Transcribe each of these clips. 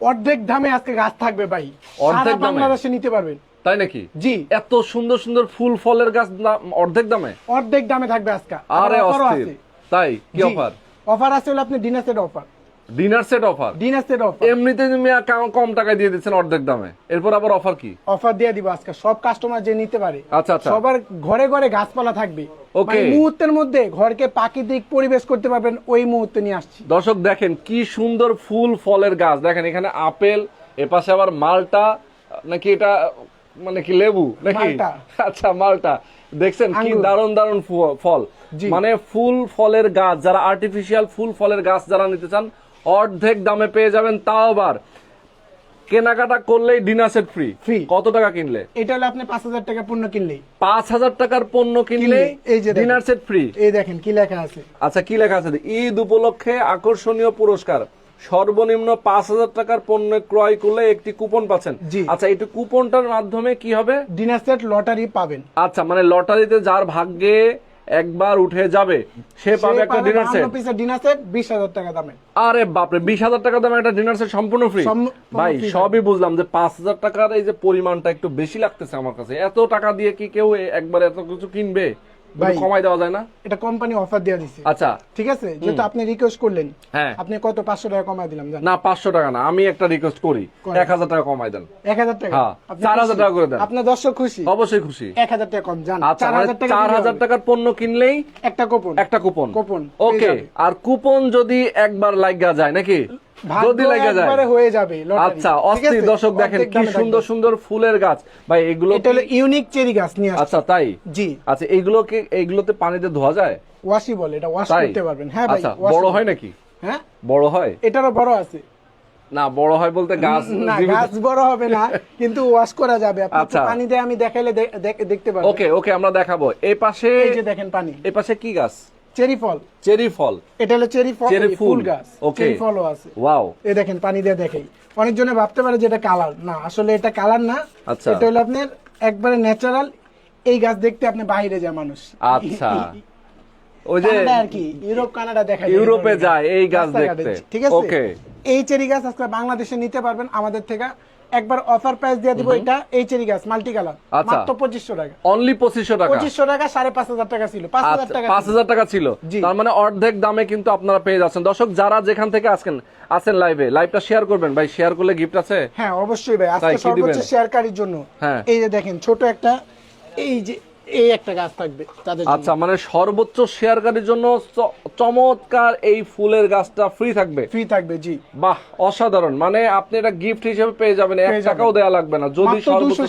অর্ধেক দামে আজকে গাছ থাকবে ভাই। অর্ধেক সারা? বাংলাদেশে নিতে পারবেন তাই নাকি? জি। এত সুন্দর সুন্দর ফুল ফলের গাছ অর্ধেক দামে অর্ধেক দামে থাকবে আজকে। আরে অস্থির। তাই কি অফার অফার আছে হলো আপনি dinner set offer dinner set offer dinner set offer এমনিতে তুমি কম টাকায় দিয়ে দিচ্ছেন অর্ধেক দামে। এরপর আবার অফার কি? অফার দিয়ে দিব আজকে। সব কাস্টমার যে নিতে পারে আচ্ছা আচ্ছা। সবার ঘরে ঘরে গাছপালা থাকবে। Okay. মানে মুহূর্তের মধ্যে ঘরকে প্রাকৃতিক পরিবেশ করতে পারবেন ওই মুহূর্তে নিয়ে আসছি। দর্শক দেখেন কি সুন্দর ফুল ফলের গাছ। দেখেন এখানে আপেল এপাশে আবার মালটা নাকি এটা মানে কি লেবু নাকি। আচ্ছা মালটা। দেখছেন কি। দারুণ দারুণ ফল। মানে ফুল ফলের গাছ যারা আর্টিফিশিয়াল ফুল ফলের গাছ যারা নিতে চান অর্ধেক দামে পেয়ে যাবেন তাও আবার। কেনাকাটা করলেই ডিনার সেট ফ্রি ফ্রি কত টাকা কিনলে? এটা হলো আপনি পাঁচ হাজার টাকা পণ্য কিনলেই। পাঁচ হাজার টাকার পণ্য কিনলে কিনলে, এই যে ডিনার সেট ফ্রি এই দেখেন কি লেখা আছে। আচ্ছা কি লেখা আছে? ঈদ উপলক্ষে আকর্ষণীয় পুরস্কার। সর্বনিম্ন পাঁচ হাজার টাকার পণ্য ক্রয় করলে একটি কুপন পাচ্ছেন। জি। আচ্ছা এই কুপনটার মাধ্যমে কি হবে? ডিনার সেট লটারি পাবেন। আচ্ছা মানে লটারিতে যার ভাগ্যে একবার উঠে যাবে। সে পাবে একটা ডিনার সেট পিসের ডিনার সেট বিশ হাজার টাকা দামে। আরে বাপ রে 20000 টাকা দামে একটা ডিনার সেট সম্পূর্ণ ফ্রি ভাই সবই বুঝলাম যে পাঁচ হাজার টাকার এই যে পরিমাণটা একটু বেশি লাগতেছে আমার কাছে। এত টাকা দিয়ে কি কেউ একবার এত কিছু কিনবে। কমাই দেওয়া যায় না? এটা কোম্পানি অফার দিয়ে দিছে। আচ্ছা। ঠিক আছে? যেহেতু আপনি রিকোয়েস্ট করলেন হ্যাঁ। আপনি কত? পাঁচশো টাকা কমাই দিলাম না পাঁচশো টাকা না আমি একটা রিকোয়েস্ট করি। এক হাজার টাকা কমাই দেন। এক হাজার টাকা? হ্যাঁ, 4000 খুশি? টাকা করে দেন। আপনার দর্শক খুশি? অবশ্যই খুশি। এক হাজার টাকা কম জান। আচ্ছা চার হাজার টাকা চার হাজার টাকার পণ্য কিনলেই একটা কুপন একটা কুপন কুপন ওকে আর কুপন যদি একবার লাগা যায় নাকি? যদি লাগা যায়। হয়ে যাবে আচ্ছা অস্থির দর্শক দেখেন কি সুন্দর সুন্দর ফুলের গাছ। ভাই এগুলো এটা হলো ইউনিক চেরি গাছ নিয়ে আচ্ছা তাই? জি। আচ্ছা এইগুলো কি এইগুলোতে পানিতে ধোয়া যায়? ওয়াশি বলে এটা ওয়াশ করতে পারবেন। হ্যাঁ ভাই আচ্ছা বড় হয় নাকি? হ্যাঁ? বড় হয়? এটারও বড় আছে। না বড় হয় বলতে গাছ না গাছ বড় হবে না কিন্তু ওয়াশ করা যাবে। আপনি আচ্ছা। আমি দেখাইলে দেখ- দেখতে পারবেন। ওকে ওকে আমরা দেখাবো। এই পাশে এই যে দেখেন পানি। এই পাশে কি গাছ? চেরি ফল। চেরি ফল। এটা হলো চেরি ফল চেরি ফুল। গাছ। Okay. চেরি ফলও আছে। ওয়াও। এই দেখেন পানি দিয়ে দেখাই। অনেকজনে ভাবতে পারে যে এটা কালার। না আসলে এটা কালার না। আচ্ছা। এটা হলো আপনার একবারে ন্যাচারাল এই গাছ দেখতে আপনি বাইরে যায় মানুষ। আচ্ছা। ওই যে আর কি ইউরোপ কানাডা দেখায় ইউরোপে যায় এই গাছ দেখতে। ঠিক আছে? ওকে। এই চেরি গাছ আজকে বাংলাদেশে নিতে পারবেন আমাদের থেকে। একবার অফার প্রাইস দিয়ে দিব এটা এই চেরি গাছ মাল্টি কালার আচ্ছা। মাত্র পঁচিশশো টাকা। অনলি পঁচিশশো টাকা? পঁচিশশো টাকা সাড়ে পাঁচ হাজার টাকা ছিল পাঁচ হাজার আচ্ছা, টাকা পাঁচ হাজার টাকা ছিল। তার মানে অর্ধেক দামে কিন্তু আপনারা পেয়ে যাচ্ছেন। দর্শক যারা যেখান থেকে আসেন আসেন লাইভে লাইভটা শেয়ার করবেন। ভাই শেয়ার করলে গিফট আছে? হ্যাঁ অবশ্যই ভাই। আজকে সর্বোচ্চ শেয়ারকারীর জন্য। হ্যাঁ। এই যে দেখেন ছোট একটা এই যে এই একটা গাছ থাকবে তাদের আচ্ছা মানে সর্বোচ্চ শেয়ারকারীর জন্য চমৎকার এই ফুলের গাছটা ফ্রি থাকবে? ফ্রি থাকবে জি। বাহ অসাধারণ। মানে আপনি এটা গিফট হিসেবে পেয়ে যাবেন এক টাকাও দেয়া লাগবে না যদি সর্বোচ্চ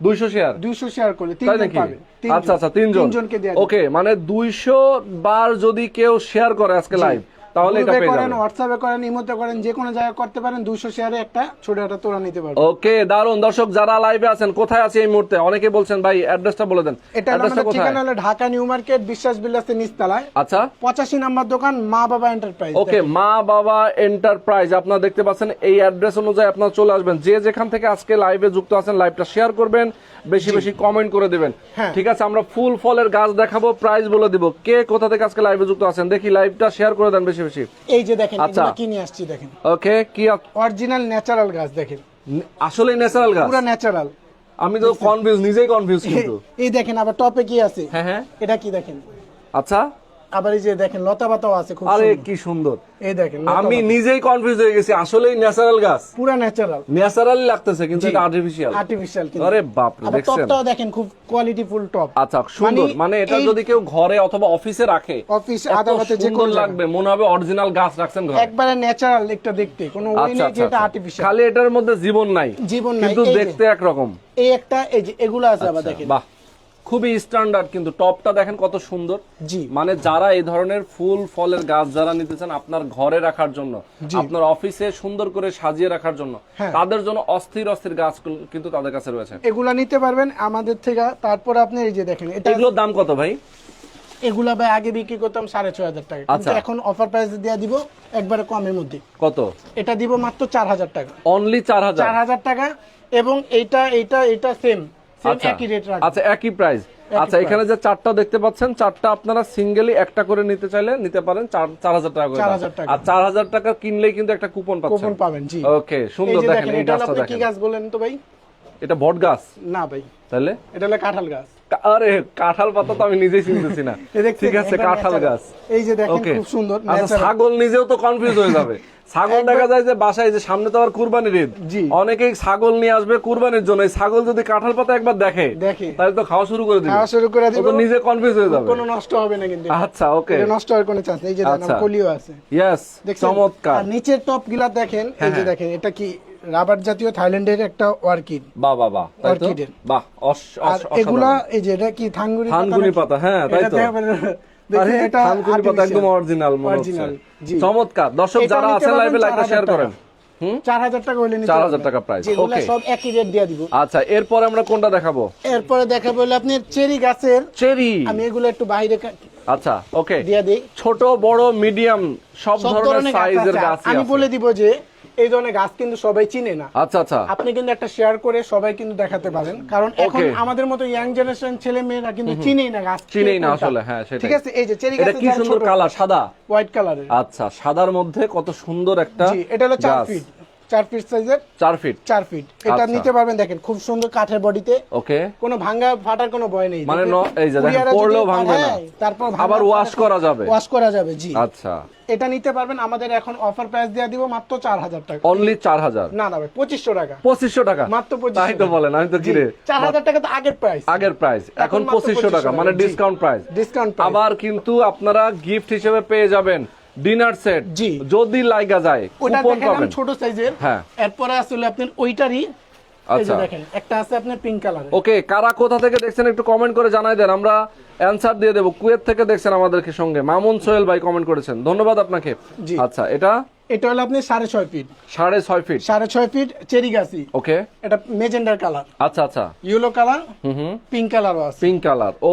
200 শেয়ার করলে তিনজন পাবে আচ্ছা আচ্ছা তিনজন। তিনজনকে ওকে মানে দুইশো বার যদি কেউ শেয়ার করে আজকে লাইভ তাহলে এটা পেয়ে যাবেন। হোয়াটসঅ্যাপে করেন ইমোতে করেন যে কোনো জায়গায় করতে পারেন দুইশো শেয়ারে একটা ছোট একটা তোলা নিতে পারবেন। ওকে দারুণ দর্শক যারা লাইভে আছেন কোথায় আছে এই মুহূর্তে? অনেকে বলছেন ভাই অ্যাড্রেসটা বলে দেন। এটা আমাদের ঠিকানা হলো ঢাকা নিউ মার্কেট বিশ্বাস নিচতলায়। আচ্ছা। পঁচাশি নাম্বার দোকান মা বাবা এন্টারপ্রাইজ ওকে মা বাবা এন্টারপ্রাইজ আপনারা দেখতে পাচ্ছেন এই অ্যাড্রেস অনুযায়ী আপনারা চলে আসবেন। যে যেখান থেকে আজকে লাইভে যুক্ত আছেন লাইভটা শেয়ার করবেন বেশি বেশি কমেন্ট করে দিবেন। হ্যাঁ। ঠিক আছে আমরা ফুল ফলের গাছ দেখাবো প্রাইস বলে দিব। কে কোথা থেকে আজকে লাইভে যুক্ত আছেন? দেখি লাইভটা শেয়ার করে দেন বেশি বেশি এই যে দেখেন আচ্ছা। কি নিয়ে আসছি দেখেন। ওকে কি অরিজিনাল ন্যাচারাল গাছ দেখেন। আসলে ন্যাচারাল গাছ? পুরো ন্যাচারাল আমি তো কনফিউজ নিজেই কনফিউজ কিন্তু। এই দেখেন আবার টপে কি আছে? হ্যাঁ হ্যাঁ। এটা কি দেখেন? আচ্ছা। আবার এই যে দেখেন লতা পাতাও আছে খুব আরে কি সুন্দর। এই দেখেন আমি নিজেই কনফিউজ হয়ে গেছি ন্যাচারাল গাছ। পুরো ন্যাচারাল ন্যাচারাল লাগতেছে কিন্তু এটা আর্টিফিশিয়াল আর্টিফিশিয়াল আরে বাপ রে, দেখছেন? টপটাও দেখেন খুব কোয়ালিটি ফুল টপ আচ্ছা সুন্দর। মানে মানে এটা যদি কেউ ঘরে অথবা অফিসে রাখে অফিস আদালতে যে কোনো। লাগবে মনে হবে অরিজিনাল গাছ রাখছেন ঘরে। একবারে ন্যাচারাল একটা দেখতে কোনো ওই আচ্ছা নেই আচ্ছা যে এটা আচ্ছা। আর্টিফিশিয়াল খালি এটার মধ্যে জীবন নাই জীবন নাই, কিন্তু। দেখতে একরকম। এই একটা এই যে এগুলো আছে আবার দেখেন। বাহ। খুবই স্ট্যান্ডার্ড কিন্তু টপটা দেখেন কত সুন্দর। জি। মানে যারা এই ধরনের ফুল ফলের গাছ যারা নিতে চান আপনার ঘরে রাখার জন্য আপনার অফিসে সুন্দর করে সাজিয়ে রাখার জন্য হ্যাঁ। তাদের জন্য অস্থির অস্থির গাছ কিন্তু তাদের কাছে রয়েছে। এগুলা নিতে পারবেন আমাদের থেকে তারপর আপনি এই যে দেখেন এটা এগুলোর দাম কত ভাই? এগুলা ভাই আগে বিক্রি করতাম সাড়ে ছয় হাজার টাকা। কিন্তু আচ্ছা। এখন অফার প্রাইস দিয়ে দিব একবারে কমের মধ্যে। কত? এটা দিব মাত্র চার হাজার টাকা। অনলি চার হাজার। চার হাজার টাকা এবং এইটা এইটা এটা সেম একই রেট আচ্ছা একই প্রাইস আচ্ছা এখানে যে চারটা দেখতে পাচ্ছেন চারটা আপনারা সিঙ্গেলি একটা করে নিতে চাইলে নিতে পারেন চার হাজার টাকা করে 4,000 দাম। টাকা। আর চার হাজার টাকা কিনলেই কিন্তু একটা কুপন পাচ্ছেন। কুপন পাবেন জি। ওকে সুন্দর দেখেন এই গাছটা দেখেন কি গাছ বলেন তো ভাই? এটা বট গাছ না ভাই। তাহলে? এটা হলো কাঁঠাল গাছ। আরে কাঁঠাল পাতা তো আমি নিজেই চিনতেছি না। ঠিক আছে কাঁঠাল গাছ। এই যে দেখেন খুব সুন্দর আচ্ছা ছাগল নিজেও তো কনফিউজ হয়ে যাবে। ছাগল দেখা যায় যে বাসায় যে সামনে তো আবার কুরবানির ঈদ। অনেকেই ছাগল নিয়ে আসবে কুরবানির জন্য। ছাগল যদি কাঁঠাল পাতা একবার দেখে দেখে। তাহলে তো খাওয়া শুরু করে দিবে। খাওয়া শুরু করে দিব। নিজে কনফিউজ হয়ে যাবে। কোনো নষ্ট হবে না কিন্তু। আচ্ছা ওকে নষ্ট হওয়ার কোনো চান্স নেই। যে দেখেন আচ্ছা। কলিও আছে। ইয়েস চমৎকার। আর নিচের টপগুলা দেখেন এই যে হ্যাঁ। দেখেন এটা কি রাবার জাতীয় থাইল্যান্ডের একটা অর্কিড। বাহ বাহ বাহ তাই তো? অর্কিডের। বাহ অস- আর এগুলা এই যে এটা কি থানকুনি নাকি? পাতা, হ্যাঁ, তাই তো। আরে এটা থানকুনি পাতা একদম অরিজিনাল মনে হচ্ছে। চমৎকার। দর্শক যারা আছেন লাইভে লাইকটা 4,000 শেয়ার। করেন। হুম? চার হাজার টাকা হইলে নিতে 4,000 পারবেন। টাকা price, যেগুলা okay. সব একই রেট দিয়ে দিব। আচ্ছা এরপরে আমরা কোনটা দেখাবো? এরপরে দেখা বলে আপনি চেরি গাছের। চেরি। আমি এগুলো একটু বাইরে কা- আচ্ছা ওকে দিয়ে ছোট বড় মিডিয়াম সব ধরনের সাইজের গাছ আমি বলে দিব যে এই ধরনের গাছ কিন্তু সবাই চিনে না। আচ্ছা আচ্ছা। আপনি কিন্তু একটা শেয়ার করে সবাই কিন্তু দেখাতে পারেন। কারণ এখন আমাদের মতো ইয়াং জেনারেশন ছেলে মেয়েরা কিন্তু চিনেই না গাছ চিনেই না আসলে, হ্যাঁ, সেটাই। ঠিক আছে? এই যে চেরি এটা কি সুন্দর কালার সাদা? হোয়াইট কালারের আচ্ছা সাদার মধ্যে কত সুন্দর একটা জি এটা হলো চার ফিট চার ফিট সাইজের চার ফিট চার ফিট এটা আচ্ছা। নিতে পারবেন দেখেন খুব সুন্দর কাঠের বডিতে। ওকে। কোনো ফাটার কোনো ভয় নেই। মানে এই যে পড়লেও ভাঙবে না। তারপর আবার wash করা যাবে। ওয়াশ করা যাবে জি। আচ্ছা। এটা নিতে পারবেন আমাদের এখন অফার প্রাইস দিয়ে দিব মাত্র চার হাজার টাকা। অনলি চার হাজার? না না ভাই পঁচিশশো টাকা। পঁচিশশো টাকা? মাত্র 2500 তাই তো বলেন আমি তো কিরে চার হাজার টাকা তো আগের প্রাইস আগের প্রাইস এখন পঁচিশশো টাকা মানে ডিসকাউন্ট প্রাইস ডিসকাউন্ট আবার কিন্তু আপনারা গিফট হিসেবে পেয়ে যাবেন। ডিনার সেট জি। যদি লাইগা যায় ওটা পাবেন। ছোট সাইজের হ্যাঁ। এরপরে আসলে আপনার ওইটারই আচ্ছা। দেখেন একটা আছে আপনার পিঙ্ক ওকে কারা কোথা থেকে দেখছেন একটু কমেন্ট করে জানাই দেন। আমরা অ্যানসার দিয়ে দেবো। কুয়েত থেকে দেখছেন আমাদেরকে সঙ্গে। মামুন সোহেল ভাই কমেন্ট করেছেন। ধন্যবাদ আপনাকে। জি। আচ্ছা এটা? এটা হলো আপনি সাড়ে ছয় ফিট সাড়ে ছয় ফিট সাড়ে ছয় ফিট চেরি গাছি ওকে। এটা মেজেন্ডার কালার আচ্ছা আচ্ছা। ইয়েলো কালার হুম হুম। পিঙ্ক কালারও আছে। পিঙ্ক কালার ও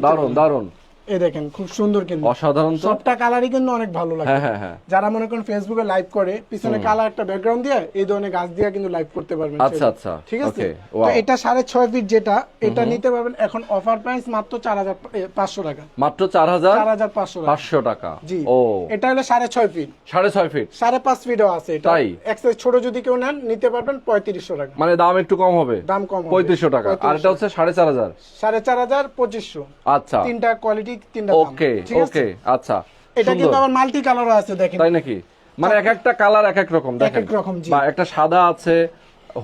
দারুণ দারুণ এই দেখেন খুব সুন্দর কিন্তু। অসাধারণ সবটা কালারই কিন্তু অনেক ভালো লাগে। হ্যাঁ হ্যাঁ হ্যাঁ। যারা মনে করেন ফেসবুকে লাইভ করে পিছনে কালার একটা ব্যাকগ্রাউন্ড দিয়ে এই ধরনের গাছ দিয়ে কিন্তু লাইভ করতে পারবেন আচ্ছা, আচ্ছা। ঠিক আছে? তো এটা সাড়ে ছয় ফিট যেটা এটা নিতে পারবেন। এখন অফার প্রাইস মাত্র চার হাজার পাঁচশো টাকা। মাত্র চার হাজার চার হাজার পাঁচশো টাকা। পাঁচশো টাকা। জি। ও। এটা হলো সাড়ে ছয় ফিট সাড়ে ছয় ফিট সাড়ে পাঁচ ফিটও আছে এটা। তাই? ছোট যদি কেউ নেন নিতে পারবেন পঁয়ত্রিশশো টাকা। মানে দাম একটু কম হবে? দাম কম হবে। পঁয়ত্রিশশো টাকা। আর এটা হচ্ছে সাড়ে চার হাজার। সাড়ে চার হাজার পঁচিশশো। আচ্ছা। তিনটা কোয়ালিটি তিনটা ওকে ওকে আচ্ছা এটা কিন্তু আবার মাল্টি কালারও আছে দেখেন। তাই নাকি? মানে এক একটা কালার এক এক রকম দেখেন। এক রকম, জি। একটা সাদা আছে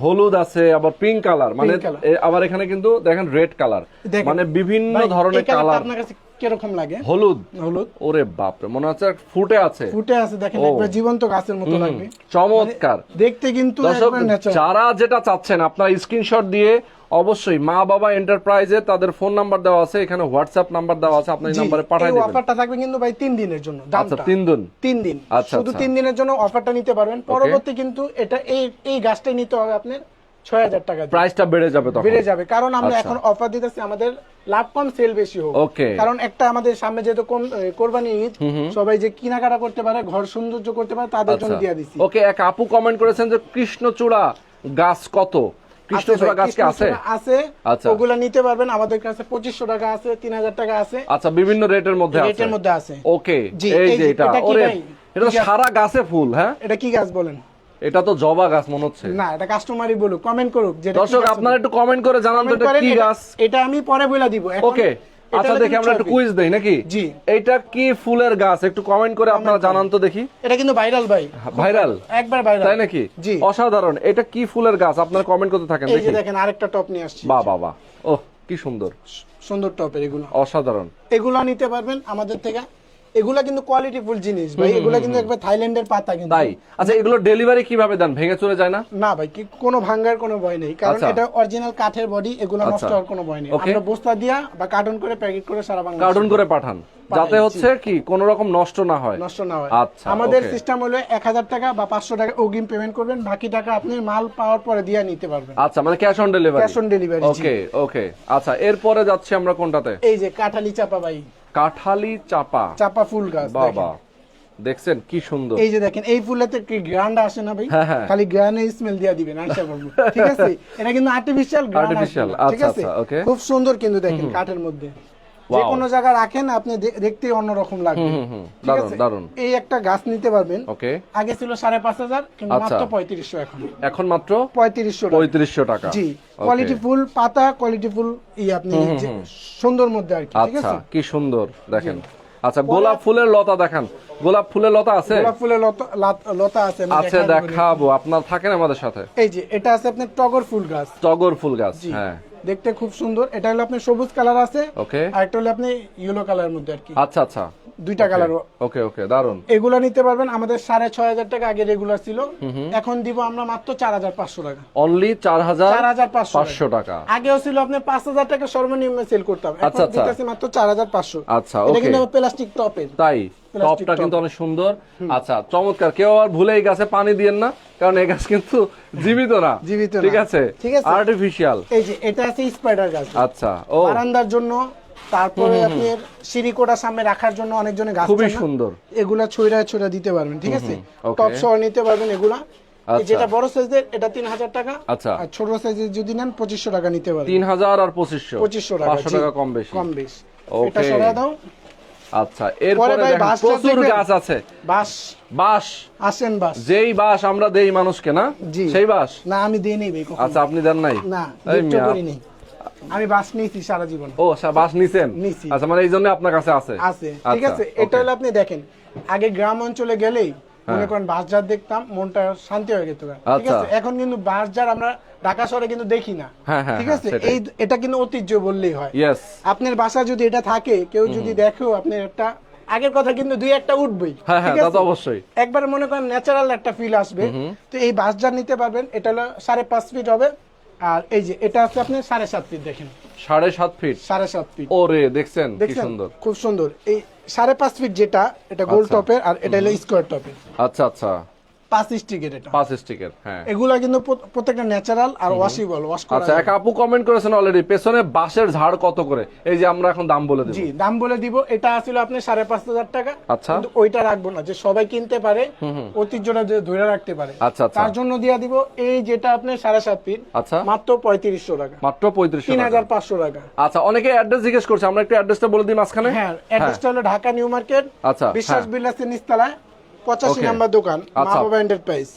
হলুদ আছে আবার পিঙ্ক কালার মানে আবার এখানে কিন্তু দেখেন রেড কালার মানে বিভিন্ন ধরনের কালার আপনার কাছে কীরকম লাগে? হলুদ। হলুদ। ওরে বাপরে মনে হচ্ছে ফুটে আছে। ফুটে আছে দেখেন একবার জীবন্ত গাছের মতো লাগবে। চমৎকার। দেখতে কিন্তু একবার ন্যাচারাল যারা যেটা চাচ্ছেন আপনারা স্ক্রিনশট দিয়ে অবশ্যই মা বাবা এন্টারপ্রাইজে তাদের ফোন নাম্বার দেওয়া আছে এখানে হোয়াটসঅ্যাপ নাম্বার দেওয়া আছে আপনি এই নাম্বারে পাঠিয়ে দিবেন। অফারটা থাকবে কিন্তু ভাই তিন দিনের জন্য আচ্ছা দামটা। তিন দিন? তিন দিন। আচ্ছা, শুধু আচ্ছা। তিন দিনের জন্য অফারটা নিতে পারবেন। পরবর্তী কিন্তু এটা এই এই গাছটাই নিতে হবে আপনার ছয় হাজার টাকা প্রাইসটা বেড়ে যাবে তখন। বেড়ে যাবে কারণ আমরা আচ্ছা। এখন অফার দিতেছি আমাদের লাভ কম সেল বেশি হোক। Okay. কারণ একটা আমাদের সামনে যেহেতু কোন কোরবানি ঈদ সবাই যে কেনাকাটা করতে পারে ঘর সৌন্দর্য করতে পারে তাদের জন্য দিয়ে দিছি। ওকে এক আপু কমেন্ট করেছেন যে কৃষ্ণচূড়া গাছ কত? কৃষ্ণচূড়া গাছ কি আছে? আছে আচ্ছা। ওগুলা নিতে পারবেন আমাদের কাছে পঁচিশশো টাকা আছে তিন হাজার টাকা আছে। আচ্ছা বিভিন্ন রেটের মধ্যে আছে। রেটের মধ্যে আছে। ওকে এই এই যে যে- এটা এটা ওরে এটা তো কি গাছ? সারা গাছে ফুল হ্যাঁ? এটা কি গাছ বলেন? এটা তো জবা গাছ মনে হচ্ছে। না এটা কাস্টমারই বলুক কমেন্ট করুক দর্শক আপনারা একটু কমেন্ট করে জানান তো এটা কি গাছ। এটা আমি পরে বলে দিব। ওকে। আচ্ছা দেখি আমরা একটু কুইজ দেই নাকি? জি। এটা কি ফুলের গাছ? একটু কমেন্ট করে আপনারা জানান তো দেখি। এটা কিন্তু ভাইরাল ভাই। ভাইরাল একবার ভাইরাল তাই নাকি? জি। অসাধারণ। এটা কি ফুলের গাছ? আপনারা কমেন্ট করতে থাকেন এই যে দেখি। দেখেন আরেকটা টপ নিয়ে আসছি। বাহ বাহ বাহ। ওহ কি সুন্দর। সুন্দর টপ এগুলো। অসাধারণ। এগুলো নিতে পারবেন আমাদের থেকে। এগুলা কিন্তু কোয়ালিটি ফুল জিনিস ভাই। এগুলা কিন্তু একবার থাইল্যান্ডের পাতা কিন্তু। তাই? আচ্ছা এগুলো ডেলিভারি কীভাবে দেন? ভেঙে চলে যায় না? না ভাই কি কোনো ভাঙ্গার কোনো ভয় নেই। কারণ আচ্ছা। এটা অরিজিনাল কাঠের বডি এগুলো নষ্ট আচ্ছা। হওয়ার কোনো ভয় নেই। আমরা বস্তা দিয়া বা কার্টন করে প্যাকেট করে সারা বাংলা কার্টুন করে পাঠান। যাতে হচ্ছে কি কোন রকম নষ্ট না হয়। নষ্ট না হয়। আচ্ছা, আমাদের সিস্টেম হলো এক হাজার টাকা বা পাঁচশো টাকা অগ্রিম পেমেন্ট করবেন। বাকি টাকা আপনি মাল পাওয়ার পরে দিয়ে নিতে পারবেন। আচ্ছা মানে cash on delivery on delivery, জি। ওকে ওকে আচ্ছা এরপরে যাচ্ছি আমরা কোনটাতে? এই যে কাঠালি চাপা ভাই। কাঠালি চাপা। চাপা ফুল গাছ বাবা দেখছেন কি সুন্দর। এই যে দেখেন এই ফুলটাতে কি গ্রান্ড আসে না ভাই? হ্যাঁ, হ্যাঁ। খালি গ্রান্ডের স্মেল দিয়া দিবেন আশা করব। ঠিক আছে? এটা কিন্তু আর্টিফিশিয়াল ঠিক আচ্ছা, আছে? আচ্ছা, ওকে খুব সুন্দর কিন্তু দেখেন কাঠের মধ্যে। যে. কোনো জায়গায় রাখেন আপনি দে- দেখতেই অন্যরকম লাগবে। দারুণ, দারুণ। এই একটা গাছ নিতে পারবেন। ওকে। আগে ছিল সাড়ে পাঁচ হাজার কিন্তু আচ্ছা। মাত্র পঁয়ত্রিশশো এখন। এখন মাত্র পঁয়ত্রিশশো পঁয়ত্রিশশো টাকা। জি কোয়ালিটি ফুল পাতা কোয়ালিটি ফুল ই আপনি সুন্দর মধ্যে আর কি ঠিক আচ্ছা আছে? কি সুন্দর দেখেন। আচ্ছা গোলাপ ফুলের লতা দেখান। গোলাপ ফুলের লতা আছে? গোলাপ ফুলের লতা লতা আছে আছে দেখাবো। আপনার থাকেন আমাদের সাথে? এই যে এটা আছে আপনার টগর ফুল গাছ। টগর ফুল গাছ হ্যাঁ। দেখতে খুব সুন্দর। এটা হলো আপনার সবুজ কালার আছে ওকে। আর একটা হলো আপনি ইয়েলো কালারের মধ্যে আর কি। আচ্ছা আচ্ছা। দুইটা কালার ওকে ওকে দারুণ এগুলা নিতে পারবেন আমাদের সাড়ে ছয় হাজার টাকা আগে রেগুলার ছিল। এখন দিব আমরা মাত্র চার হাজার পাঁচশো টাকা। অনলি চার হাজার চার হাজার পাঁচশো টাকা। আগেও ছিল আপনি পাঁচ হাজার টাকা সর্বনিম্ন সেল করতাম। এখন আচ্ছা, আচ্ছা। মাত্র চার হাজার পাঁচশো। আচ্ছা, কিন্তু প্লাস্টিক টপের তাই? টপটা কিন্তু অনেক সুন্দর। আচ্ছা চমৎকার। কেউ আর ভুলে এই গাছে পানি দিয়েন না কারণ এই গাছ কিন্তু জীবিত না। জীবিত ঠিক আছে। আর্টিফিশিয়াল এই যে এটা আছে স্পাইডার গাছ। আচ্ছা ও। বারান্দার জন্য তারপরে আপনার সিঁড়িকোটার সামনে রাখার জন্য অনেকজনে গাছ খুবই সুন্দর। এগুলা ছইরা ছইরা দিতে পারবেন ঠিক আছে? টপ সহ নিতে পারবেন এগুলা। আচ্ছা। যেটা বড় সাইজের এটা তিন হাজার টাকা। আচ্ছা। আর ছোট সাইজের যদি নেন পঁচিশশো টাকা নিতে পারবেন। তিন হাজার আর পঁচিশশো। পঁচিশশো টাকা। টাকা কম বেশি। কম বেশ। Okay. এটা সরা দাও। আচ্ছা এরপরে প্রচুর গাছ আছে। বাস। বাস। আসেন বাস। যেই বাস আমরা দেই মানুষকে না। সেই বাস? না আমি দিই নেই ভাই আচ্ছা আপনি দেন নাই? না আমি বাস নিয়েছি সারা জীবন। ও সা- বাস নিছেন? আচ্ছা মানে এই জন্য আপনার কাছে আছে। আছে ঠিক আচ্ছা, আছে? এটা হলো আপনি দেখেন আগে গ্রাম অঞ্চলে গেলেই মনে হ্যাঁ। করেন বাসজার দেখতাম মনটা শান্তি হয়ে যেত ঠিক আচ্ছা। আছে? এখন কিন্তু বাসজার আমরা ঢাকা শহরে কিন্তু দেখি না। হ্যাঁ, হ্যাঁ, ঠিক আছে? এই এটা কিন্তু ঐতিহ্য বললেই হয়। আপনার বাসা যদি এটা থাকে কেউ যদি দেখেও আপনার একটা আগের কথা কিন্তু দুই একটা উঠবেই। অবশ্যই। একবার মনে করেন ন্যাচারাল একটা ফিল আসবে। তো এই বাসজার নিতে পারবেন এটা হলো সাড়ে পাঁচ ফিট হবে। আর এই যে এটা আছে আপনি সাড়ে সাত ফিট দেখেন। সাড়ে সাত ফিট সাড়ে সাত ফিট ওরে দেখছেন কি সুন্দর। খুব সুন্দর। এই সাড়ে পাঁচ ফিট যেটা এটা গোল আচ্ছা। টপের আর এটা হলো স্কোয়ার টপের আচ্ছা আচ্ছা। পাঁচ স্টিকের এটা। পাঁচ স্টিকের হ্যাঁ। এগুলা কিন্তু প্রত্যেকটা ন্যাচারাল আর ওয়াশেবল ওয়াশ করা আচ্ছা এক আপু কমেন্ট করেছেন অলরেডি পেছনে বাঁশের ঝাড় কত করে? এই যে আমরা এখন দাম বলে দেব। জি দাম বলে দিব এটা আসলে আপনি টাকা। আচ্ছা। কিন্তু ওইটা রাখব না যে সবাই কিনতে পারে ঐতিহ্যটা যে ধরে রাখতে পারে। আচ্ছা, আচ্ছা। তার জন্য দিয়া দিব এই যেটা আপনি সাড়ে সাত ফিট আচ্ছা। মাত্র পঁয়ত্রিশশো টাকা। মাত্র পঁয়ত্রিশশো তিন টাকা। আচ্ছা অনেকে অ্যাড্রেস জিজ্ঞেস করছে আমরা একটু অ্যাড্রেসটা বলে দিই মাঝখানে? হ্যাঁ অ্যাড্রেসটা হলো ঢাকা নিউ মার্কেট আচ্ছা, বিশ্বাস হ্যাঁ। বিলাসের নিস্তালায় পঁচাশি. নাম্বার দোকান আচ্ছা। এন্টারপ্রাইজ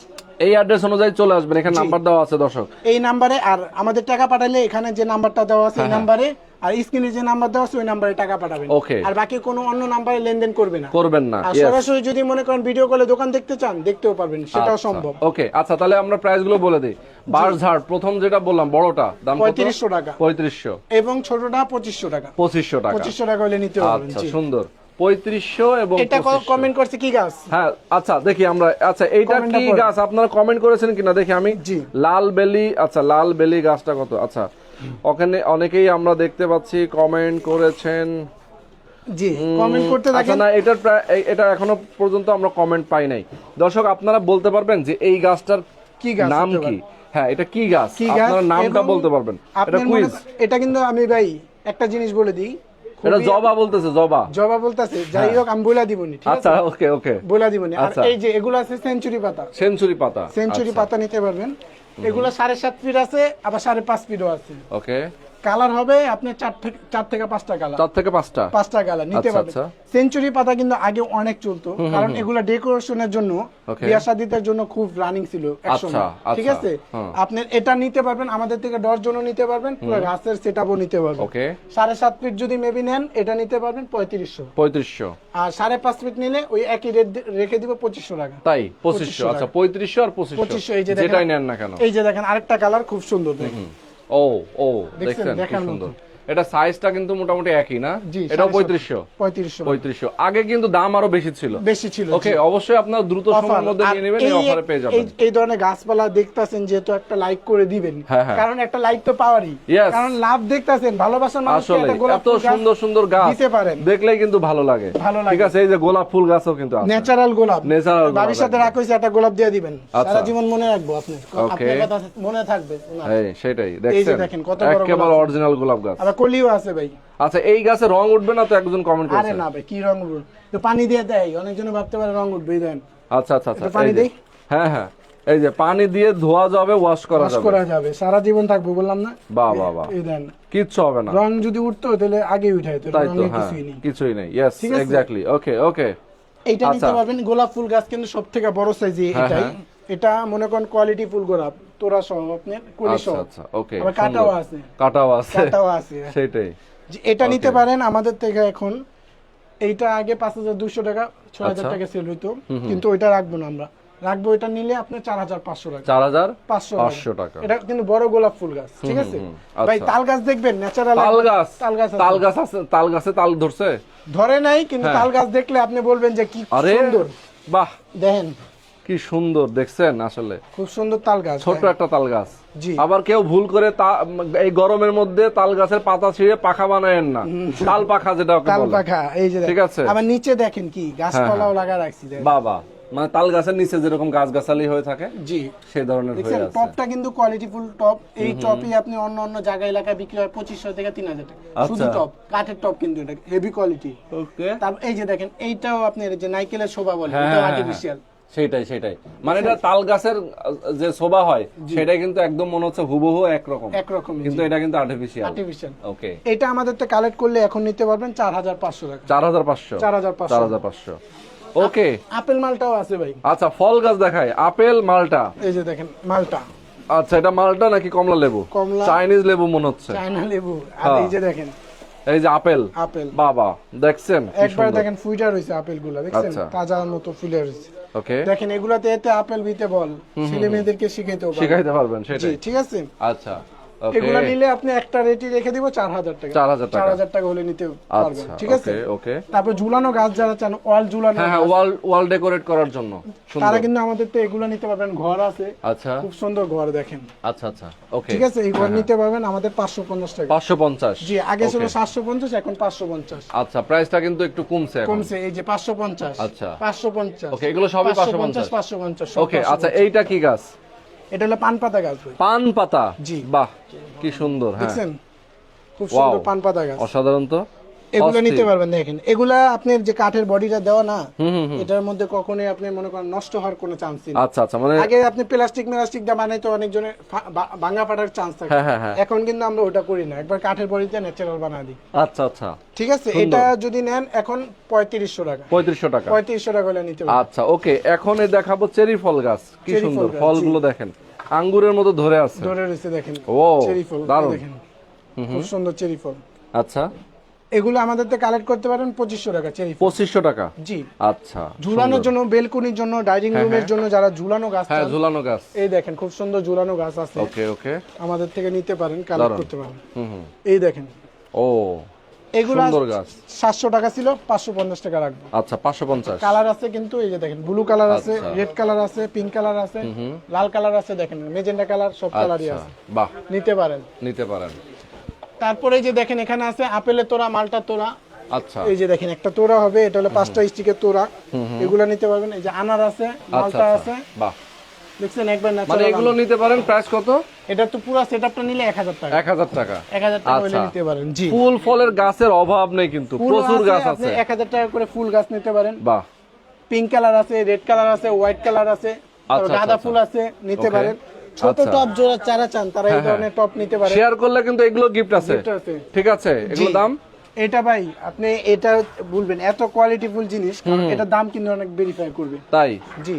এই অ্যাড্রেস অনুযায়ী চলে আসবেন এখানে নাম্বার দেওয়া আছে দর্শক। এই নাম্বারে আর আমাদের টাকা পাঠালে এখানে যে নাম্বারটা দেওয়া আছে এই হ্যাঁ, নাম্বারে আর স্ক্রিনে যে নাম্বার দেওয়া আছে ওই নাম্বারে টাকা পাঠাবেন। Okay. আর বাকি কোনো অন্য নাম্বারে লেনদেন করবে না। করবেন না আর সরাসরি যদি মনে করেন ভিডিও কলে দোকান দেখতে চান দেখতেও পারবেন সেটাও সম্ভব। ওকে আচ্ছা তাহলে আমরা প্রাইসগুলো বলে দিই। বাঁশ ঝাড় প্রথম যেটা বললাম বড়টা দাম পঁয়ত্রিশশো টাকা। পঁয়ত্রিশশো। এবং ছোটটা পঁচিশশো টাকা। পঁচিশশো টাকা। পঁচিশশো টাকা হলে নিতে পারবেন আচ্ছা সুন্দর। পঁয়ত্রিশশো এবং এটা কমেন্ট করছে কি গাছ? হ্যাঁ আচ্ছা দেখি আমরা আচ্ছা এইটা কি গাছ? আপনারা কমেন্ট করেছেন কিনা? দেখি আমি। জি। লাল বেলি আচ্ছা লাল বেলি গাছটা কত? আচ্ছা ওখানে অনেকেই আমরা দেখতে পাচ্ছি কমেন্ট করেছেন। জি কমেন্ট করতে আচ্ছা থাকেন। না এটার এটা এখনও পর্যন্ত আমরা কমেন্ট পাই নাই। দর্শক আপনারা বলতে পারবেন যে এই গাছটার কি গাছ নাম কি? হ্যাঁ এটা কি গাছ? কি গাছ? আপনারা নামটা বলতে পারবেন। এটা কুইজ এটা কিন্তু আমি ভাই একটা জিনিস বলে দিই। এটা জবা বলতেছে জবা। জবা বলতেছে। যাই হোক আমি বইলা দিবনি ঠিক আচ্ছা ওকে ওকে। বলে দিবনি। আর আচ্ছা। এই যে এগুলো আছে সেঞ্চুরি পাতা। সেঞ্চুরি পাতা সেঞ্চুরি আচ্ছা, পাতা নিতে পারবেন। এগুলো সাড়ে সাত ফিট আছে আবার সাড়ে পাঁচ ফিটও আছে। ওকে। কালার হবে আপনি চার থেকে চার থেকে পাঁচটা কালার। চার থেকে পাঁচটা? পাঁচটা কালার নিতে আচ্ছা, পারবেন। আচ্ছা। সেঞ্চুরি পাতা কিন্তু আগে অনেক চলতো কারণ এগুলো ডেকোরেশনের জন্য. বিয়া শাদিতের জন্য খুব রানিং ছিল একসময়। আচ্ছা, ঠিক আচ্ছা, আছে আপনি এটা নিতে পারবেন আমাদের থেকে দশ জনও নিতে পারবেন পুরো গাছের সেটআপও নিতে পারবেন। ওকে সাড়ে সাত ফিট যদি মেবি নেন এটা নিতে পারবেন পঁয়ত্রিশশো। পঁয়ত্রিশশো। আর সাড়ে পাঁচ ফিট নিলে ওই একই রেট রেখে দিব পঁচিশশো টাকা। তাই? পঁচিশশো। 2500 আচ্ছা পঁয়ত্রিশশো আর পঁচিশশো। এই যে দেখেন- এই যে দেখেন আরেকটা কালার খুব সুন্দর দেখেন। ও ও দেখছেন? মতো। সুন্দর এটা সাইজটা কিন্তু মোটামুটি একই না? জি এটাও পঁয়ত্রিশশো। পঁয়ত্রিশশো পঁয়ত্রিশশো। আগে কিন্তু দাম আরও বেশি ছিল। বেশি ছিল ওকে অবশ্যই আপনারা দ্রুত সময়ের মধ্যে নিয়ে নেবেন অফারে পেয়ে যাবেন। এই- ধরনের গাছপালা দেখতাছেন যেহেতু একটা লাইক করে দিবেন। হ্যাঁ, হ্যাঁ। কারণ একটা লাইক তো পাওয়ারই। কারণ লাভ দেখতাছেন ভালোবাসার মানুষকে আসলে এত সুন্দর সুন্দর গাছ দিতে পারেন। দেখলেই কিন্তু ভালো লাগে। ভালো লাগে। ঠিক আছে এই যে গোলাপ ফুল গাছও কিন্তু আছে। ন্যাচারাল গোলাপ। Natural গোলাপ, বাড়ির সাথে। রাখা হয়েছে একটা গোলাপ দিয়ে দিবেন। আচ্ছা। সারা জীবন মনে রাখব আপনি। আপনার কথা মনে থাকবে এই সেটাই। দেখেন কত বড় একেবারে অরিজিনাল গোলাপ গাছ। কলিও আছে ভাই। আচ্ছা এই গাছে রং উঠবে না তো একজন কমেন্ট আরে না ভাই কি রং উঠবে? তো পানি দিয়ে দেয় অনেকজনে ভাবতে পারে রং উঠবে দেন। আচ্ছা আচ্ছা আচ্ছা পানি দেই? হ্যাঁ হ্যাঁ এই যে পানি দিয়ে ধোয়া যাবে ওয়াশ করা ওয়াশ করা যাবে সারা জীবন থাকব বললাম না? বাহ বাহ বাহ এই দেন। কিচ্ছু হবে না। রং যদি উঠতো তাহলে আগে উঠাই তো রঙের হ্যাঁ কিছুই নেই। কিছুই নেই। ইয়েস এক্স্যাক্টলি ওকে ওকে এইটা নিতে আচ্ছা। পারবেন গোলাপ ফুল গাছ কিন্তু সব থেকে বড় সাইজ হ্যাঁ, এটাই। হ্যাঁ। এটা মনে করেন কোয়ালিটি ফুল গোলাপ। তোরা সহ আপনার কলি আচ্ছা সহ আচ্ছা ওকে আবার কাটাও আছে কাটাও আছে কাটাও আছে সেটাই এটা নিতে পারেন আমাদের থেকে এখন। এইটা আগে পাঁচ হাজার দুশো টাকা ছয় হাজার আচ্ছা। টাকা সেল হইতো। কিন্তু ওইটা রাখব না আমরা। রাখব এটা নিলে আপনার চার হাজার পাঁচশো টাকা। চার হাজার পাঁচশো টাকা। এটা কিন্তু বড় গোলাপ ফুল গাছ ঠিক আছে? ভাই। তাল গাছ দেখবেন ন্যাচারাল তাল গাছ। তাল গাছ তাল গাছ আছে তাল গাছে তাল ধরছে? ধরে নাই কিন্তু হ্যাঁ। তাল গাছ দেখলে আপনি বলবেন যে কি সুন্দর। বাহ। দেখেন কি সুন্দর দেখছেন আসলে? খুব সুন্দর তাল গাছ ছোট্ট হ্যাঁ। একটা তাল গাছ। আবার কেউ ভুল করে এই গরমের মধ্যে তাল গাছের পাতা ছিঁড়ে পাখা বানায়েন না। তাল পাখা যেটা তাল পাখা এই যে ঠিক আছে। আবার নিচে দেখেন কি গাছপালাও লাগা রাখছি বাবা মানে তাল গাছের নিচে যেরকম গাছ গাছালি হয়ে থাকে জি। সেই ধরনের হয়ে দেখছেন টপটা কিন্তু কোয়ালিটি ফুল টপ এই টপই আপনি অন্য অন্য জায়গা এলাকায় বিক্রি হয় পঁচিশশো থেকে তিন হাজার টাকা। আচ্ছা। শুধু টপ কাঠের টপ কিন্তু এটা হেভি কোয়ালিটি ওকে তারপর এই যে দেখেন এইটাও আপনার এই যে নাইকেলের শোভা বলে হ্যাঁ, এটা হ্যাঁ, হ্যাঁ। আর্টিফিশিয়াল সেটাই সেটাই মানে এটা তাল গাছের যে শোভা হয় সেটাই কিন্তু একদম মনে হচ্ছে হুবহু একরকম। একরকম কিন্তু এটা কিন্তু আর্টিফিশিয়াল আর্টিফিশিয়াল ওকে এটা আমাদের তো কালেক্ট করলে এখন নিতে পারবেন চার হাজার পাঁচশো টাকা। চার হাজার পাঁচশো? চার হাজার পাঁচশো। চার হাজার পাঁচশো। ওকে আপেল মালটাও আছে ভাই। আচ্ছা ফল গাছ দেখায় আপেল মালটা? এই যে দেখেন মালটা। আচ্ছা এটা মালটা নাকি কমলা লেবু? কমলা। চাইনিজ লেবু মনে হচ্ছে। চায়না লেবু। আর হ্যাঁ। এই যে দেখেন। এই যে আপেল। আপেল। বাবা দেখছেন একবার দেখেন ফুইটা রয়েছে আপেলগুলা দেখছেন? আচ্ছা। তাজা মতো ফুলে রয়েছে। ওকে দেখেন এগুলাতে এতে আপেল বিতে বল। ছেলে মেয়েদেরকে শিখাইতেও শিখাইতে পারবেন। সেটাই। ঠিক আছে? আচ্ছা। এগুলা নিলে আপনি একটা রেটি রেখে দিব চার হাজার টাকা। 4,000 টাকা। চার হাজার টাকা হলে নিতে পারবেন আচ্ছা ঠিক আছে? ওকে ওকে তারপর ঝুলানো গাছ যারা চান ওয়াল ঝুলানো হ্যাঁ হ্যাঁ ওয়াল ওয়াল ডেকোরেট করার জন্য। তারা কিন্তু আমাদের তো এগুলা নিতে পারবেন ঘর আছে। আচ্ছা। খুব সুন্দর ঘর দেখেন। আচ্ছা আচ্ছা ওকে ঠিক আছে? এই ঘর নিতে পারবেন আমাদের পাঁচশো পঞ্চাশ টাকা। পাঁচশো পঞ্চাশ। জি আগে ছিল Okay. সাতশো পঞ্চাশ এখন পাঁচশো পঞ্চাশ। আচ্ছা প্রাইসটা কিন্তু একটু কমছে এখন। কমছে এই যে পাঁচশো পঞ্চাশ। আচ্ছা। পাঁচশো পঞ্চাশ। Okay, এগুলো সবই 550 পাঁচশো পঞ্চাশ। ওকে আচ্ছা এইটা কি গাছ? এটা হলো পান পাতা গাছ পান পাতা? জি। বাহ কি সুন্দর হ্যাঁ। খুব সুন্দর পান পাতা গাছ। অসাধারণ তো। এগুলো নিতে পারবেন দেখেন। এগুলা আপনার যে কাঠের বডিটা দেওয়া না। এটার মধ্যে কখনোই আপনি মনে করেন নষ্ট হওয়ার কোনো চান্স নেই। আচ্ছা আচ্ছা মানে আগে আপনি প্লাস্টিক মেলাস্টিক দিয়ে বানাইতো অনেকজনের ফা- বা- ভাঙা ফাটার চান্স থাকে। হ্যাঁ, হ্যাঁ, হ্যাঁ। এখন কিন্তু আমরা ওটা করি না। একবার কাঠের বডিতে ন্যাচারাল বানা দিই। আচ্ছা আচ্ছা। ঠিক আছে? এটা যদি নেন এখন পঁয়ত্রিশশো টাকা। পঁয়ত্রিশশো টাকা। পঁয়ত্রিশশো টাকা হলে নিতে পারবেন। আচ্ছা ওকে এখন এই দেখাবো চেরি ফল গাছ। কি সুন্দর ফলগুলো দেখেন। আঙ্গুরের মতো ধরে আছে। ধরে রয়েছে দেখেন। ও, চেরি ফল। দেখেন। খুব সুন্দর চেরি ফল আচ্ছা। এগুলো আমাদের তো কালেক্ট করতে পারেন পঁচিশশো টাকা চেরি পঁচিশশো টাকা? জি। আচ্ছা ঝুলানোর জন্য বেলকুনির জন্য ডাইনিং রুমের জন্য যারা ঝুলানো গাছ হ্যাঁ ঝুলানো গাছ। এই দেখেন খুব সুন্দর ঝুলানো গাছ আছে। ওকে ওকে। আমাদের থেকে নিতে পারেন কালেক্ট করতে পারেন। হুম হুম। এই দেখেন। ও। এগুলো সাতশো টাকা ছিল পাঁচশো পঞ্চাশ টাকা রাখব। আচ্ছা পাঁচশো পঞ্চাশ। কালার আছে কিন্তু এই যে দেখেন ব্লু কালার আছে আচ্ছা। রেড কালার আছে পিঙ্ক কালার আছে লাল কালার আছে দেখেন মেজেন্ডা কালার সব কালারই আচ্ছা আছে। বাহ। নিতে পারেন। নিতে পারেন। তারপরে এই যে দেখেন এখানে আছে আপেলের তোরা মালটা তোরা আচ্ছা। এই যে দেখেন একটা তোরা হবে এটা হলো পাঁচটা স্টিকের তোরা এগুলা নিতে পারবেন। এই যে আনার আছে মালটা আছে। বাহ। দেখছেন একবার মানে এগুলো নিতে পারেন প্রাইস কত? এটা তো পুরো সেটআপটা নিলে এক হাজার টাকা। এক হাজার টাকা। এক হাজার টাকা হলে আচ্ছা। নিতে পারেন জি। ফুল ফলের গাছের অভাব নেই কিন্তু প্রচুর গাছ আছে। এক হাজার টাকা করে ফুল গাছ নিতে পারেন। বাহ। পিঙ্ক কালার আছে রেড কালার আছে হোয়াইট কালার আছে তারপর আচ্ছা, গাঁদা আচ্ছা। ফুল আছে নিতে পারেন। ছোট আচ্ছা। টপ জোড়া চারা চান তারা এই হ্যাঁ, ধরনের টপ নিতে পারেন। শেয়ার করলে কিন্তু এগুলো গিফট আছে। ঠিক আছে এগুলো দাম? এটা ভাই আপনি এটা বলবেন এত কোয়ালিটিফুল জিনিস কারণ এটার দাম কিন্তু অনেক ভেরিফাই করবে। তাই? জি।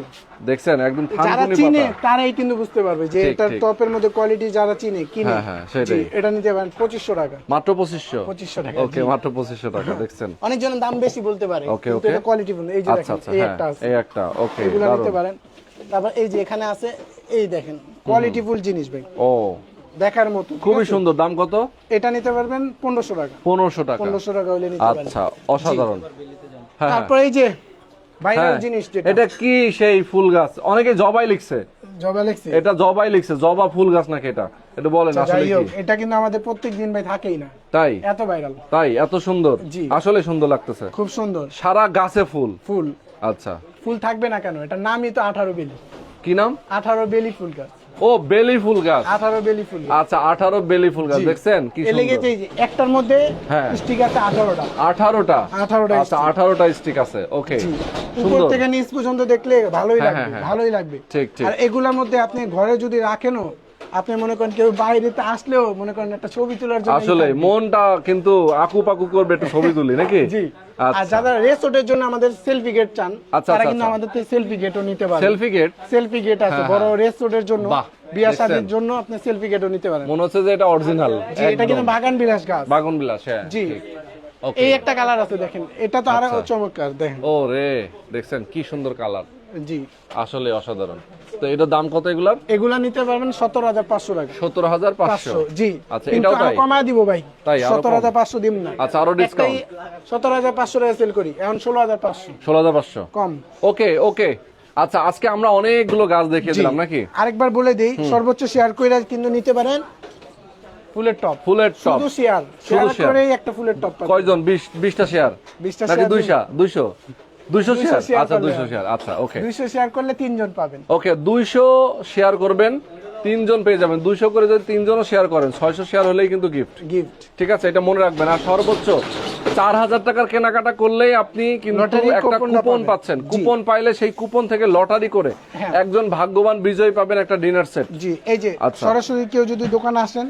দেখছেন একদম যারা চিনে তারাই কিন্তু বুঝতে পারবে যে এটার টপের মধ্যে কোয়ালিটি যারা চিনে কিনে হ্যাঁ, হ্যাঁ, সেটাই। এটা নিতে পারেন পঁচিশশো টাকা। মাত্র পঁচিশশো? 2500 টাকা, ওকে মাত্র পঁচিশশো টাকা দেখছেন। অনেকজনের দাম বেশি বলতে পারে কিন্তু এটা কোয়ালিটি এই যে আচ্ছা দেখেন আচ্ছা এই হ্যাঁ একটা আছে। এই একটা ওকে এগুলো নিতে পারেন। তারপর এই যে এখানে আছে এই দেখেন কোয়ালিটিফুল জিনিস ভাই। ও দেখার মতো খুবই সুন্দর। দাম কত? এটা নিতে পারবেন পনেরোশো টাকা। পনেরোশো টাকা। পনেরোশো টাকা হলে নিতে আচ্ছা অসাধারণ। হ্যাঁ হ্যাঁ। তারপর এই যে ভাইরাল হ্যাঁ, জিনিস যেটা। এটা কি সেই ফুল গাছ? অনেকে জবাই লিখছে। জবা লেখছি? এটা জবাই লিখছে জবা ফুল গাছ নাকি এটা? এটা বলেন আসলে কি? এটা কিন্তু আমাদের প্রত্যেক দিন ভাই থাকেই না। তাই? এত ভাইরাল তাই এত সুন্দর? জি। আসলে সুন্দর লাগতেছে। খুব সুন্দর। সারা গাছে ফুল? ফুল। আচ্ছা। ফুল থাকবে না কেন? এটা নামই তো আঠারো বেলি। কি নাম? আঠারো বেলি ফুল গাছ। ও বেলি ফুল গাছ। আঠারো বেলি ফুল আচ্ছা আঠারো বেলি ফুল গাছ দেখছেন? কি এ লেগেছে একটার মধ্যে হ্যাঁ। স্টিক আছে আঠারোটা। আঠারোটা? 18টা আচ্ছা stick। আঠারোটা স্টিক আছে ওকে। উপর থেকে নিচ পর্যন্ত দেখলে ভালোই হ্যাঁ, লাগবে হ্যাঁ, হ্যাঁ। ভালোই লাগবে। ঠিক, ঠিক। আর এগুলোর মধ্যে আপনি ঘরে যদি রাখেনও আপনি মনে করেন কেউ বাইরেতে আসলেও মনে করেন একটা ছবি তোলার জন্য আসলে মনটা কিন্তু আকু পাকু করবে একটু ছবি তুলি নাকি? জি। আর আচ্ছা যারা রেসোর্টের জন্য আমাদের সেলফি গেট চান আচ্ছা, তারা আচ্ছা, কিন্তু। আমাদের থেকে সেলফি গেটও নিতে পারে সেলফি গেট সেলফি গেট আছে হ্যাঁ, বড় হ্যাঁ। রেসোর্টের জন্য বাহ, বিয়া শাদীর জন্য আপনি সেলফি গেটও নিতে পারেন। মনে হচ্ছে যে এটা অরিজিনাল এটা কিন্তু বাগান বিলাস গাছ। বাগান বিলাস হ্যাঁ জি। এই একটা কালার আছে দেখেন। এটা তো আরও। চমৎকার দেখেন। ও রে দেখছেন কি সুন্দর কালার জি। আসলে অসাধারণ। তো এটার দাম কত এগুলার এগুলা নিতে পারবেন সতেরো হাজার পাঁচশো টাকা। সত্তর হাজার পাঁচশো? জি। আচ্ছা, এটাও তাই? কমায় দিব ভাই। তাই, সতেরো হাজার পাঁচশো দিব না। আচ্ছা আরও ডিসকাউন্ট সতেরো হাজার পাঁচশো টাকা সেল করি। এখন ষোলো হাজার পাঁচশো। ষোলো হাজার পাঁচশো? কম। ওকে ওকে। আচ্ছা আজকে আমরা অনেকগুলো গাছ দেখিয়ে দিলাম নাকি? আরেকবার বলে দিই সর্বোচ্চ শেয়ার করে কিন্তু নিতে পারেন ফুলের টপ। ফুলের টপ। শুধু শেয়ার শুধু শেয়ার একটা ফুলের টপ কয়জন? বিশ বিশটা শেয়ার 20টা নাকি share দুইশা? দুইশো দুইশো শেয়ার share আচ্ছা করলে দুইশো হবে। শেয়ার আচ্ছা ওকে দুইশো শেয়ার করলে তিনজন পাবেন। ওকে দুইশো শেয়ার করবেন তিনজন পেয়ে যাবেন। দুইশো করে যদি তিনজনও শেয়ার করেন ছয়শো শেয়ার হলেই কিন্তু গিফট গিফট ঠিক আছে এটা মনে রাখবেন। আর সর্বোচ্চ চার হাজার টাকার কেনাকাটা করলেই আপনি কিন্তু একটা কুপন পাচ্ছেন। কুপন পাইলে সেই কুপন থেকে লটারি করে হ্যাঁ। একজন ভাগ্যবান বিজয়ী পাবেন একটা ডিনার সেট জি এই যে আচ্ছা। সরাসরি কেউ যদি দোকানে আসেন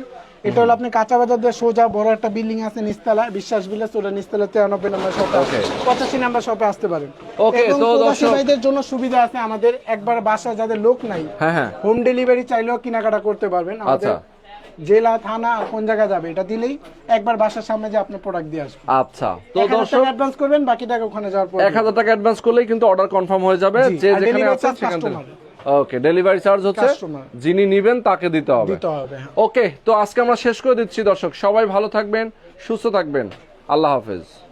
এটা হলো আপনি কাঁচা বাজার দিয়ে সোজা বড় একটা বিল্ডিং আছে নিস্তালা বিশ্বাস বিল্লাস ওটা নিস্তালা তিরানব্বই নম্বর শপে. পঁচাশি নম্বর শপে আসতে পারেন। এবং তো ভাইদের জন্য সুবিধা আছে আমাদের একবার বাসায় যাদের লোক নাই হ্যাঁ হ্যাঁ। হোম ডেলিভারি চাইলেও কেনাকাটা করতে পারবেন। আচ্ছা। জেলা থানা কোন জায়গায় যাবে এটা দিলেই একবার বাসার সামনে যে আপনি প্রোডাক্ট দিয়ে আসবেন। আচ্ছা তো দর্শক অ্যাডভান্স করবেন বাকি টাকা ওখানে যাওয়ার পর এক হাজার টাকা অ্যাডভান্স করলেই কিন্তু অর্ডার কনফার্ম হয়ে যাবে। যে যেখানে আছে সেখান থেকে। ওকে ডেলিভারি চার্জ হচ্ছে যিনি নিবেন তাকে দিতে হবে। দিতে হবে হ্যাঁ। ওকে তো আজকে আমরা শেষ করে দিচ্ছি দর্শক। সবাই ভালো থাকবেন সুস্থ থাকবেন। আল্লাহ হাফেজ।